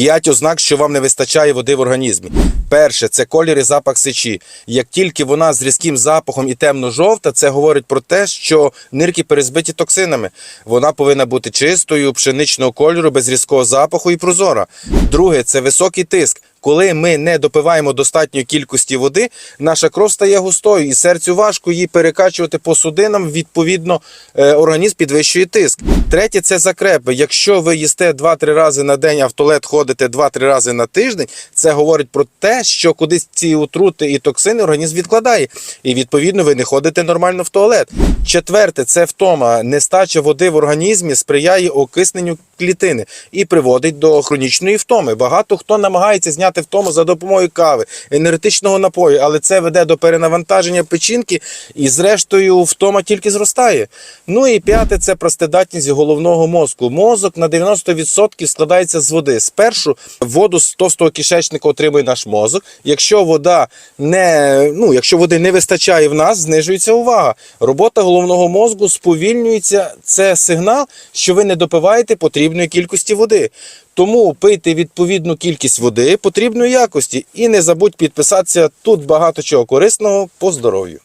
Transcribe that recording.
П'ять ознак, що вам не вистачає води в організмі. Перше це колір і запах сечі. Як тільки вона з різким запахом і темно-жовта, це говорить про те, що нирки перезбиті токсинами. Вона повинна бути чистою, пшеничного кольору, без різкого запаху і прозора. Друге це високий тиск. Коли ми не допиваємо достатньої кількості води, наша кров стає густою, і серцю важко її перекачувати по судинам. Відповідно, е, організм підвищує тиск. Третє це закрепи. Якщо ви їсте 2-3 рази на день, а в туалет ходите 2-3 рази на тиждень, це говорить про те, що кудись ці отрути і токсини організм відкладає. І відповідно ви не ходите нормально в туалет. Четверте це втома. Нестача води в організмі сприяє окисненню клітини і приводить до хронічної втоми. Багато хто намагається зняти втому за допомогою кави, енергетичного напою, але це веде до перенавантаження печінки, і зрештою втома тільки зростає. Ну і п'яте це простидатність головного мозку. Мозок на 90% складається з води. Спершу воду з товстого кишечника отримує наш мозок. Якщо вода не ну, якщо води не вистачає в нас, знижується увага. Робота головного мозку сповільнюється. Це сигнал, що ви не допиваєте потрібної кількості води. Тому пийте відповідну кількість води потрібної якості і не забудь підписатися тут багато чого корисного по здоров'ю.